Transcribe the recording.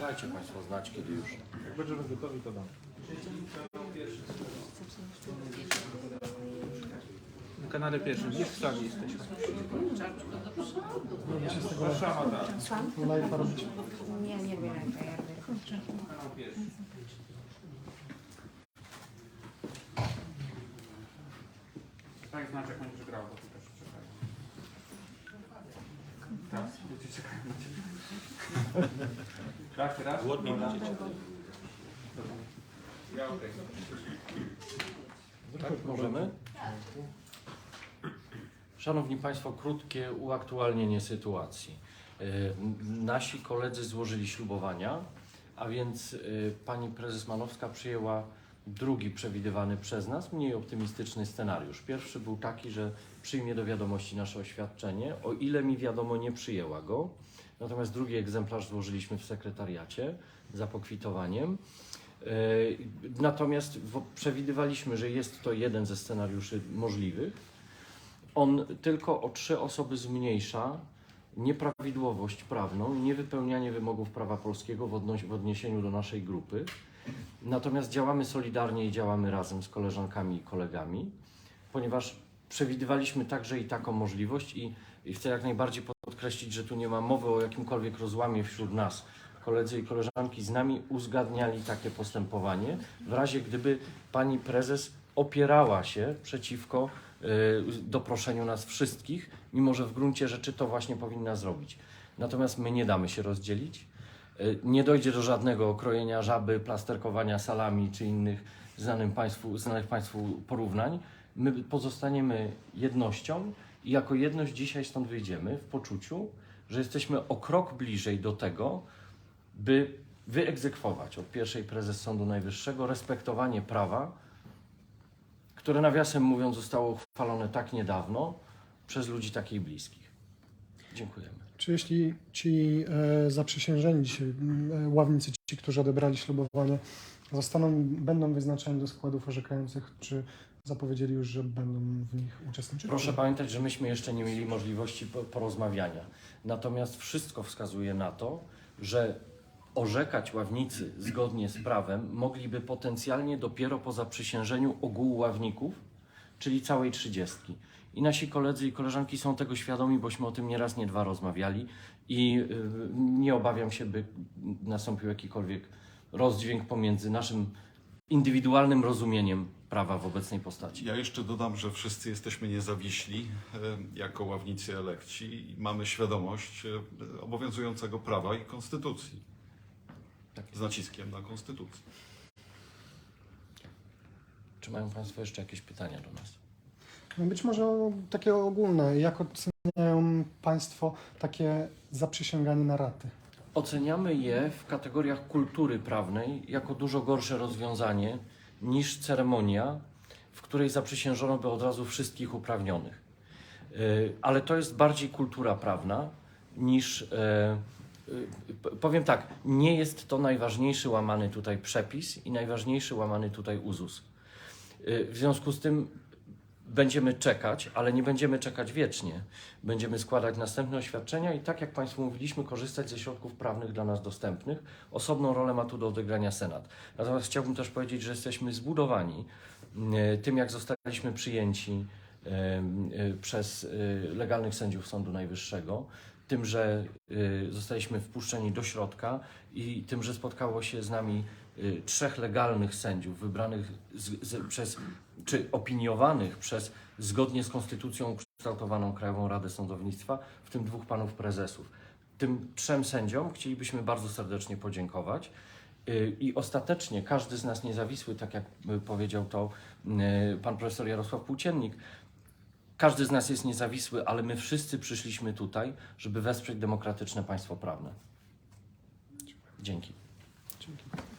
Dajcie Państwo znać, kiedy już. Jak będziemy gotowi, to dam. Na kanale pierwszym, gdzie w sali jesteśmy? Warszawa, tak. Słucham? Live'a robić. Nie, nie robię live'a, ja robię Tak znaczy, jak będziesz grał, bo tu też czekają. Teraz, ludzie czekają na ciebie. Tak, teraz? Głodni będziecie. Dobra. Ja okej. Tak, możemy? Szanowni Państwo, krótkie uaktualnienie sytuacji. N- Nasi koledzy złożyli ślubowania, a więc y, pani prezes Manowska przyjęła drugi przewidywany przez nas, mniej optymistyczny scenariusz. Pierwszy był taki, że przyjmie do wiadomości nasze oświadczenie, o ile mi wiadomo nie przyjęła go. Natomiast drugi egzemplarz złożyliśmy w sekretariacie za pokwitowaniem. E, Natomiast przewidywaliśmy, że jest to jeden ze scenariuszy możliwych. On tylko o trzy osoby zmniejsza nieprawidłowość prawną i niewypełnianie wymogów prawa polskiego w odniesieniu do naszej grupy. Natomiast działamy solidarnie i działamy razem z koleżankami i kolegami, ponieważ przewidywaliśmy także i taką możliwość i, i chcę jak najbardziej podkreślić, że tu nie ma mowy o jakimkolwiek rozłamie wśród nas. Koledzy i koleżanki z nami uzgadniali takie postępowanie, w razie gdyby pani prezes opierała się przeciwko y, doproszeniu nas wszystkich, mimo że w gruncie rzeczy to właśnie powinna zrobić. Natomiast my nie damy się rozdzielić. Y, Nie dojdzie do żadnego krojenia żaby, plasterkowania salami czy innych znanym państwu, znanych Państwu porównań. My pozostaniemy jednością i jako jedność dzisiaj stąd wyjdziemy w poczuciu, że jesteśmy o krok bliżej do tego, by wyegzekwować od pierwszej prezes Sądu Najwyższego respektowanie prawa, które nawiasem mówiąc zostało uchwalone tak niedawno przez ludzi takich bliskich. Dziękujemy. Czy jeśli ci e, zaprzysiężeni dzisiaj e, ławnicy, ci, którzy odebrali ślubowanie, zostaną, będą wyznaczeni do składów orzekających, czy zapowiedzieli już, że będą w nich uczestniczyć? Proszę pamiętać, że myśmy jeszcze nie mieli możliwości po- porozmawiania. Natomiast wszystko wskazuje na to, że orzekać ławnicy zgodnie z prawem mogliby potencjalnie dopiero po zaprzysiężeniu ogółu ławników, czyli całej trzydziestki. I nasi koledzy i koleżanki są tego świadomi, bośmy o tym nie raz, nie dwa rozmawiali i y, nie obawiam się, by nastąpił jakikolwiek rozdźwięk pomiędzy naszym indywidualnym rozumieniem prawa w obecnej postaci. Ja jeszcze dodam, że wszyscy jesteśmy niezawiśli e, jako ławnicy elekci i mamy świadomość e, obowiązującego prawa i konstytucji. Tak Z naciskiem na konstytucję. Czy mają Państwo jeszcze jakieś pytania do nas? No Być może takie ogólne. Jak oceniają Państwo takie zaprzysięganie na raty? Oceniamy je w kategoriach kultury prawnej jako dużo gorsze rozwiązanie niż ceremonia, w której zaprzysiężono by od razu wszystkich uprawnionych. Yy, Ale to jest bardziej kultura prawna niż. yy, p- Powiem tak, nie jest to najważniejszy łamany tutaj przepis i najważniejszy łamany tutaj uzus. W związku z tym będziemy czekać, ale nie będziemy czekać wiecznie. Będziemy składać następne oświadczenia i tak jak Państwu mówiliśmy, korzystać ze środków prawnych dla nas dostępnych. Osobną rolę ma tu do odegrania Senat. Natomiast chciałbym też powiedzieć, że jesteśmy zbudowani e, tym, jak zostaliśmy przyjęci e, e, przez legalnych sędziów Sądu Najwyższego, tym, że zostaliśmy wpuszczeni do środka i tym, że spotkało się z nami trzech legalnych sędziów wybranych z, z, przez czy opiniowanych przez zgodnie z konstytucją ukształtowaną Krajową Radę Sądownictwa, w tym dwóch panów prezesów. Tym trzem sędziom chcielibyśmy bardzo serdecznie podziękować. Yy, I ostatecznie każdy z nas niezawisły, tak jak y, powiedział to yy, pan profesor Jarosław Płóciennik, każdy z nas jest niezawisły, ale my wszyscy przyszliśmy tutaj, żeby wesprzeć demokratyczne państwo prawne. Dzięki. Prawo